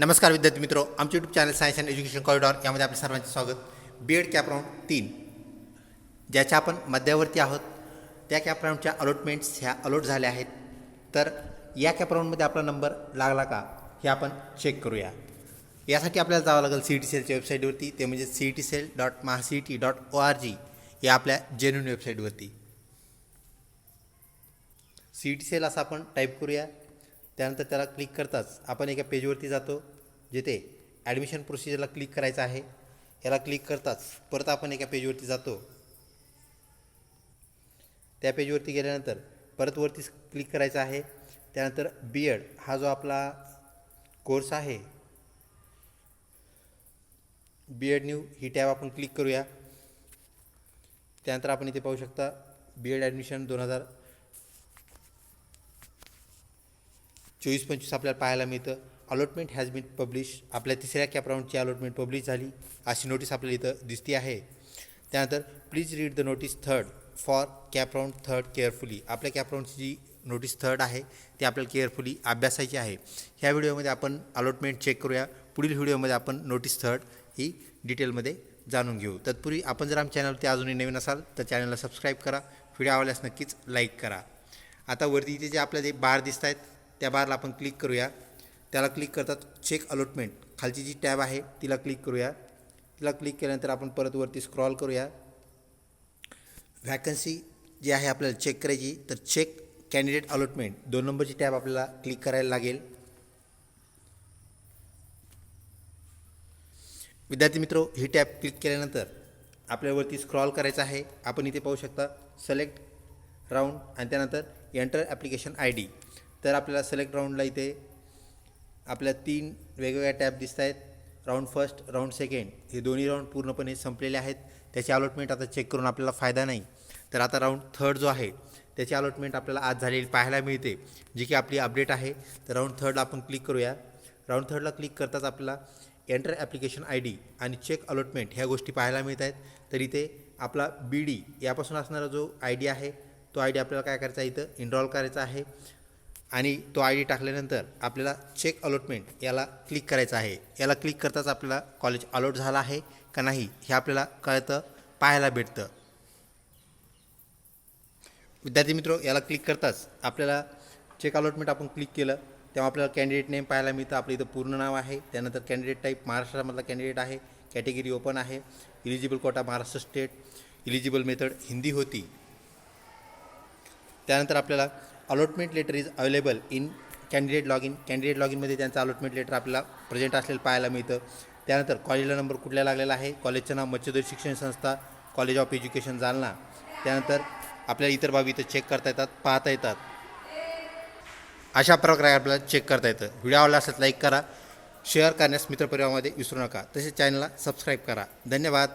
नमस्कार विद्यार्थी मित्र आमचे YouTube channel science and education corridor यामध्ये आपले सर्वांचे स्वागत. बी एड कॅप राऊंड तीन ज्याच्या आपण मध्यावरती आहोत त्या कॅप राऊंडच्या अलॉटमेंट्स ह्या अलॉट झाल्या आहेत. तर या कॅप राऊंडमध्ये आपला नंबर लागला का हे आपण चेक करूया. यासाठी आपल्याला जावं लागेल सी ई टी सेलच्या वेबसाईटवरती ते म्हणजे C E T cell dot Maha C E T dot O R G या आपल्या जेन्युन वेबसाईटवरती सी ई टी सेल असं आपण टाईप करूया. त्यानंतर त्याला क्लिक करताच आपण एका पेजवरती जातो जिथे ॲडमिशन प्रोसिजरला क्लिक करायचं आहे. याला क्लिक करताच परत आपण एका पेजवरती जातो. त्या पेजवरती गेल्यानंतर परत वरती क्लिक करायचं आहे. त्यानंतर बी एड हा जो आपला कोर्स आहे बी एड न्यू ही टॅब आपण क्लिक करूया. त्यानंतर आपण इथे पाहू शकता बी एड ॲडमिशन दोन हजार चोवीस पंचवीस आपल्याला पाहायला मिळतं. अलॉटमेंट हॅज बीन पब्लिश आपल्या तिसऱ्या कॅप राऊंडची अलॉटमेंट पब्लिश झाली. अशी नोटीस आपल्याला इथं दिसती आहे. त्यानंतर please read the notice third for CAP round third carefully आपल्या कॅप राऊंडची जी नोटीस थर्ड आहे. ती आपल्याला केअरफुली अभ्यासायची आहे. ह्या व्हिडिओमध्ये आपण अलॉटमेंट चेक करूया. पुढील व्हिडिओमध्ये आपण नोटीस थर्ड ही डिटेलमध्ये जाणून घेऊ. तत्पूर्वी आपण जर आमच्या चॅनलवरती अजूनही नवीन असाल तर चॅनलला सबस्क्राईब करा. व्हिडिओ आवडल्यास नक्कीच लाईक करा. आता वरती इथे जे आपल्या जे बार दिसत आहेत त्या बारला आपण क्लिक करूया. त्याला क्लिक करतात चेक अलॉटमेंट खालची जी टॅब आहे तिला क्लिक करूया. तिला क्लिक केल्यानंतर आपण परत वरती स्क्रॉल करूया. व्हॅकन्सी जी आहे आपल्याला चेक करायची तर चेक कॅन्डिडेट अलॉटमेंट दोन नंबरची टॅब आपल्याला क्लिक करायला लागेल. विद्यार्थी मित्रो ही टॅब क्लिक केल्यानंतर आपल्यावरती स्क्रॉल करायचं आहे. आपण इथे पाहू शकता सिलेक्ट राऊंड आणि त्यानंतर एंटर ॲप्लिकेशन आय डी तर आपल्याला सिलेक्ट राऊंडला इथे आपल्या तीन वेगवेगळ्या टॅब दिसत आहेत राऊंड फर्स्ट राऊंड सेकंड हे दोन्ही राऊंड पूर्णपणे संपलेले आहेत. त्याची अलॉटमेंट आता चेक करून आपल्याला फायदा नाही. तर आता राऊंड थर्ड जो आहे त्याची अलॉटमेंट आपल्याला आज झालेली पाहायला मिळते. जी की आपली अपडेट आहे. तर राऊंड थर्डला आपण क्लिक करूया. राऊंड थर्डला क्लिक करताच आपल्याला एंटर ॲप्लिकेशन आय डी आणि चेक अलॉटमेंट ह्या गोष्टी पाहायला मिळत आहेत तर इथे आपला बी डी यापासून असणारा जो आय डी आहे तो आय डी आपल्याला काय करायचा आहे इथं? इनरॉल करायचा आहे. आणि तो आय डी टाकल्यानंतर आपल्याला चेक अलॉटमेंट याला क्लिक करायचं आहे. याला क्लिक करताच आपल्याला कॉलेज अलॉट झाला आहे का नाही हे आपल्याला कळतं पाहायला भेटतं. विद्यार्थी मित्र याला क्लिक करताच आपल्याला चेक अलॉटमेंट आपण क्लिक केलं तेव्हा आपल्याला कॅन्डिडेट नेम पाहायला मिळतं. आपलं इथं पूर्ण नाव आहे त्यानंतर कॅन्डिडेट टाईप महाराष्ट्रामधला कॅन्डिडेट आहे कॅटेगरी ओपन आहे eligible quota Maharashtra state eligible method Hindi होती. त्यानंतर आपल्याला allotment letter is available in candidate log in candidate log इनमध्ये त्यांचं अलॉटमेंट लेटर आपल्याला प्रेझेंट असलेलं पाहायला मिळतं. त्यानंतर कॉलेजला नंबर कुठल्या लागलेला आहे? कॉलेजचं नाव मच्छदर शिक्षण संस्था कॉलेज ऑफ एज्युकेशन जालना. त्यानंतर आपल्याला इतर बाबी इथं चेक करता येतात पाहता येतात. अशा प्रकारे आपल्याला चेक करता येतं. व्हिडिओ आवडला असेल लाईक करा. शेअर करण्यास मित्रपरिवारामध्ये विसरू नका. तसेच चॅनलला सबस्क्राईब करा. धन्यवाद.